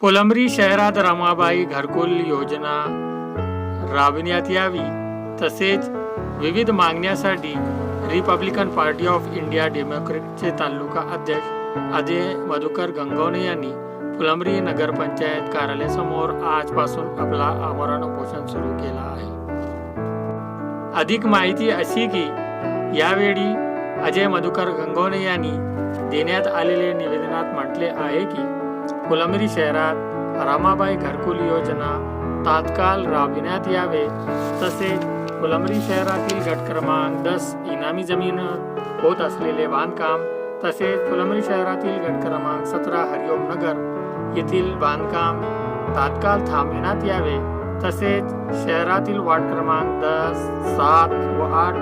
फुलंब्री शहरात रमाबाई घरकुल योजना. राबविण्यात यावी. तसेच विविध मागण्यासाठी रिपब्लिकन पार्टी ऑफ इंडिया डेमोक्रेटचे तालुका अध्यक्ष अजय मधुकर गंगवणे यांनी फुलंब्री नगरपंचायत कार्यालयासमोर आजपासून आपला आमरण उपोषण सुरू केला आहे. अधिक माहिती अशी की यावेळी अजय मधुकर गंगवणे यांनी देण्यात आलेले निवेदनात म्हटले आहे की फुलंब्री शहरात रामाबाई घरकुल योजना तात्काळ राबविण्यात यावे. तसेच फुलंब्री शहरातील गट क्रमांक दस इनामी जमीन होत असलेले बांधकाम तसेच फुलंब्री शहरातील गट क्रमांक सतरा हरिओम नगर येथील बांधकाम तात्काळ थांबविण्यात यावे. तसेच शहरातील वार्ड क्रमांक दस सात व आठ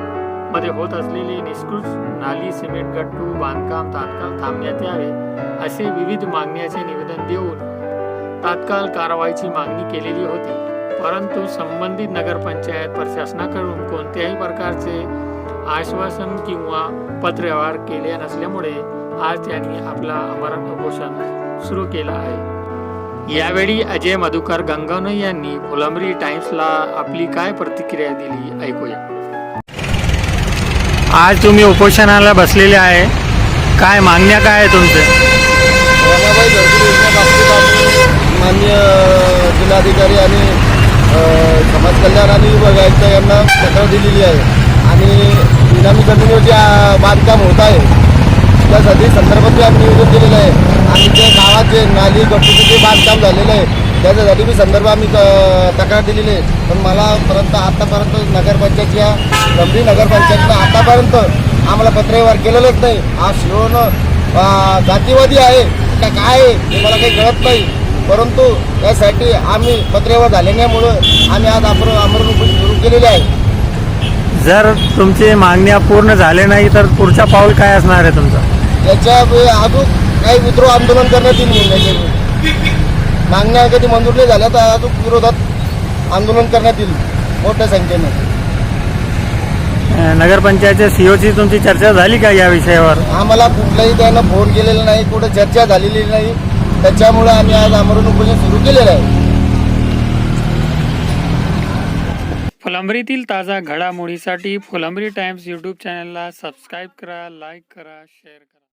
मध्ये होत असलेले निष्कृष नाली सिमेंट गट्टू बांधकाम तात्काळ थांबण्यात यावे असे विविध मागण्याचे निवेदन देऊन तात्काळ कारवाईची मागणी केलेली होती. परंतु संबंधित नगरपंचायत प्रशासनाकडून कोणत्याही प्रकारचे आश्वासन किंवा पत्रव्यवहार केले नसल्यामुळे आज त्यांनी आपला अमरण उपोषण सुरू केला आहे. यावेळी अजय मधुकर गंगवणे यांनी फुलंबरी टाइम्सला आपली काय प्रतिक्रिया दिली ऐकूया. आज तुम्ही उपोषणाला बसलेले आहे. काय मागण्या काय आहे तुमचे? रमाबाई घरकुल योजनेबाबतीत आम्ही मान्य जिल्हाधिकारी आणि अ, समाज कल्याण आणि विभाग आयुक्त यांना तक्रार दिलेली आहे. आणि इनामी जमिनीवर जे आ, बांधकाम होत आहे त्यासाठी संदर्भात आम्ही नियोजन केलेलं आहे. आणि जे गावात जे नाली गटूचं जे बांधकाम झालेलं आहे त्याच्यासाठी बी संदर्भ आम्ही तक्रार दिलेली आहे. पण मला परंत आतापर्यंत नगरपंचायतच्या गंभीर नगरपंचायतनं आतापर्यंत आम्हाला पत्रव्यवहार केलेलंच नाही. हा शिवणं जातीवादी आहे का काय आहे हे मला काही कळत नाही. परंतु यासाठी आम्ही पत्रव्यवहार झाल्यामुळं आम्ही आज आपण आमरण सुरू केलेले आहे. जर तुमची मागण्या पूर्ण झाले नाही तर पुढचा पाऊल काय असणार आहे तुमचं? याच्या वे- अजून काही विद्रोह आंदोलन करण्यात येईल. मागण्या कधी मंजूर नाही झाल्या तर अजून विरोधात आंदोलन करण्यात येईल मोठ्या संख्येनं. नगरपंचायतच्या सीओची तुमची चर्चा झाली का या विषयावर? आम्हाला कुठलाही त्यानं फोन केलेला नाही कुठं चर्चा झालेली नाही. त्याच्यामुळे आम्ही आज आमरण उपोषण सुरू केलेलं आहे. फुलंब्रीतील ताजा घडामोडीसाठी फुलंब्री टाइम्स यूट्यूब चॅनलला सबस्क्राईब करा लाईक करा शेअर करा.